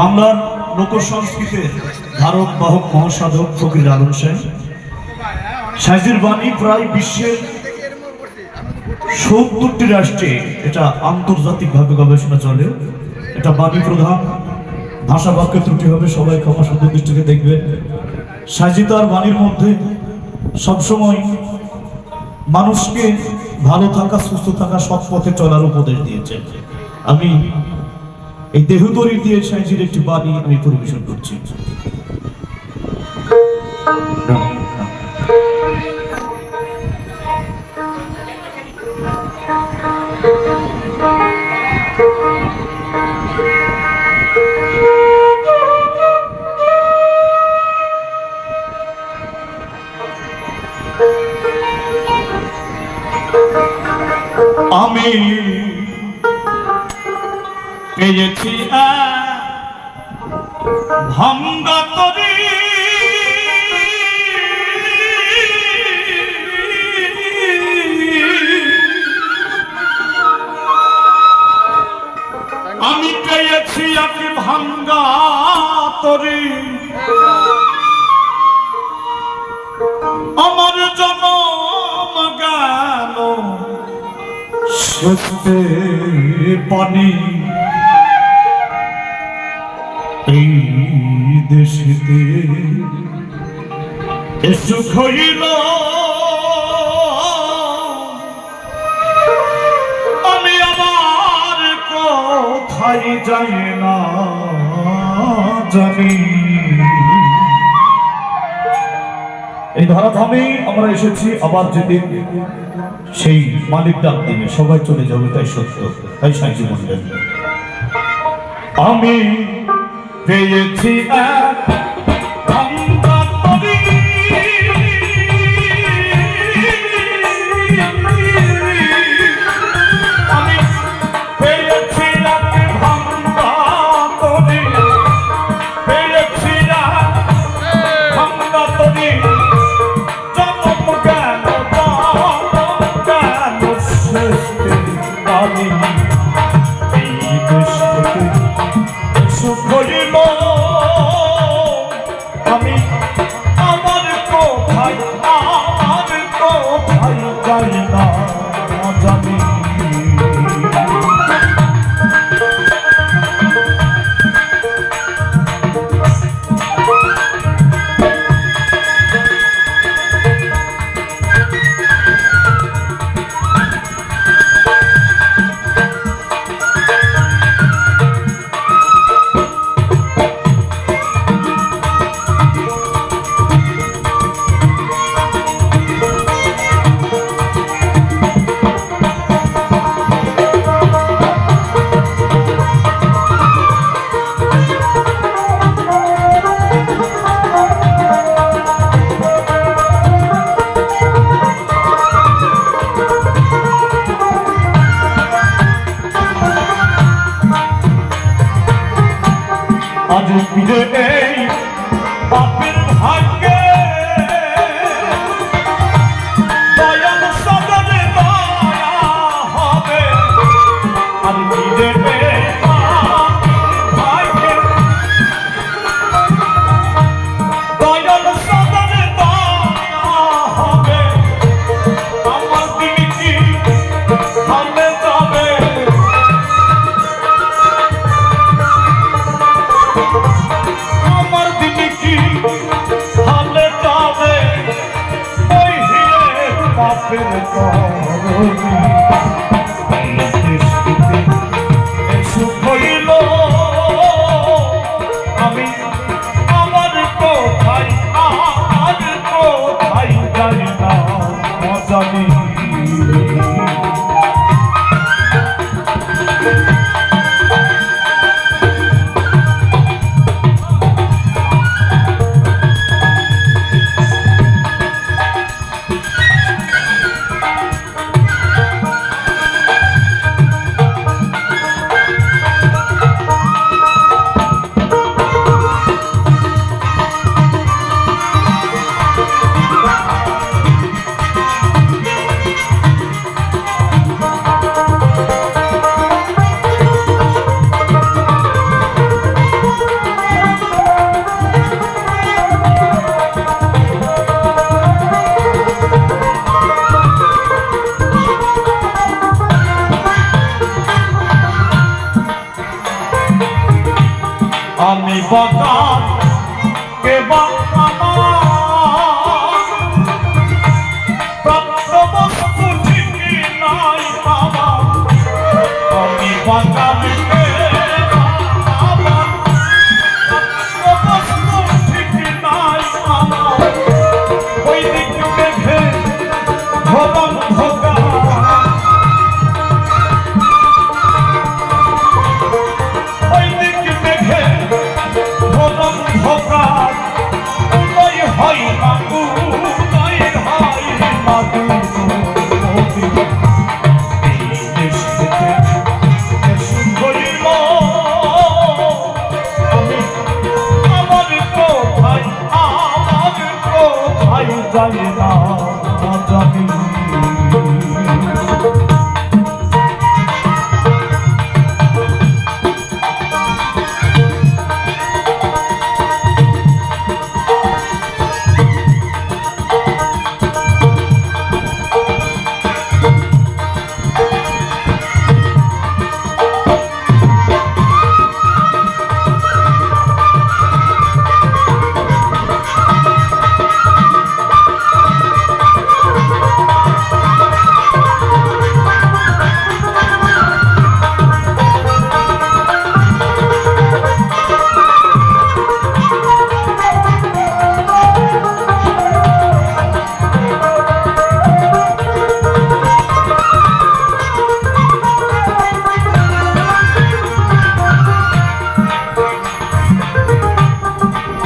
বাংলার লোক সংস্কৃতির ধারক, বাহক, মহাসাধক ফকির আলম সেন। সাইজের বাণী প্রায় বিশ্বের সত্তরটি রাষ্ট্রে এটা আন্তর্জাতিকভাবে গবেষণা চলে। এটা বাণী প্রধান। ভাষা বাক্যে ত্রুটি হবে, সবাই ক্ষমা সুন্দর দৃষ্টিতে দেখবে। সাজি তার বাণীর মধ্যে সবসময় মানুষকে ভালো থাকা, সুস্থ থাকা সৎ পথে চলার উপদেশ দিয়েছে। আমি এই দেহ তরি দিয়ে সাইজির একটি বাণী আমি পরিবেশন করছি। পেয়েছি ভাঙ্গা তরি আমি পেয়েছি এক ভাঙ্গা তরি আমার জনম গেল সত্যে পানি। দেশেতে সুখ হইল আমি আমার কোথায় যাই না, জানি। এই ধরাধামে আমরা এসেছি আবার যেদিন সেই মালিক ডাক দিনে সবাই চলে যাবে, তাই সত্য, তাই সাইজি বললেন। আমি পেয়েছি এক আজ ফিরে পাপের করবি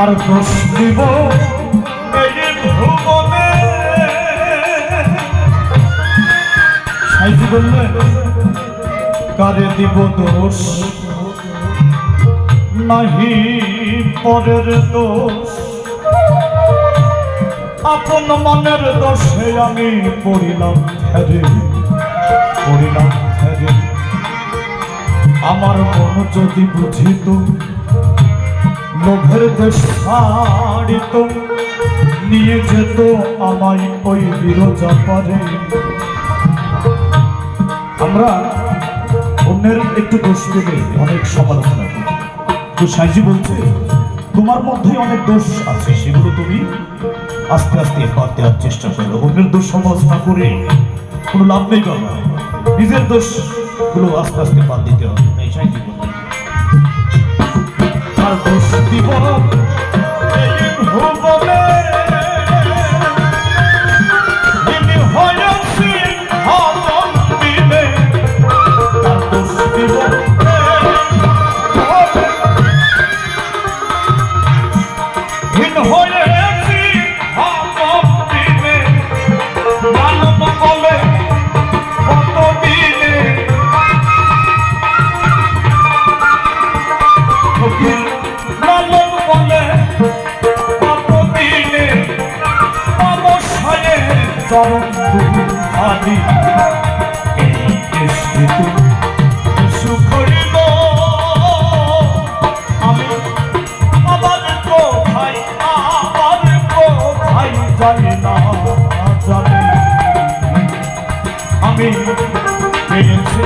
কার দোষ দিব। সাইজি বললেন কারে দিব দোষ? নাহি পরের দোষ। আপন মনের দোষে আমি পড়িলাম ঠেরে পড়িলাম ঠেরে আমার মন যদি বুঝিত লোভের ছাড়িত নিয়ে যেত আমায় ওই বিরোজা পারে আমরা অন্যের একটু দোষ পেলে অনেক সমালোচনা তো সাইজি বলছে, তোমার মধ্যে অনেক দোষ আছে, সেগুলো তুমি আস্তে আস্তে বাদ দেওয়ার চেষ্টা করো। অন্যের দোষ সমালোচনা করে কোনো লাভ নেই বাবা নিজের দোষগুলো আস্তে আস্তে বাদ দিতে হবে। তাই সাইজি বলছে দোষ দিব জানি না জানি আমি পেয়েছি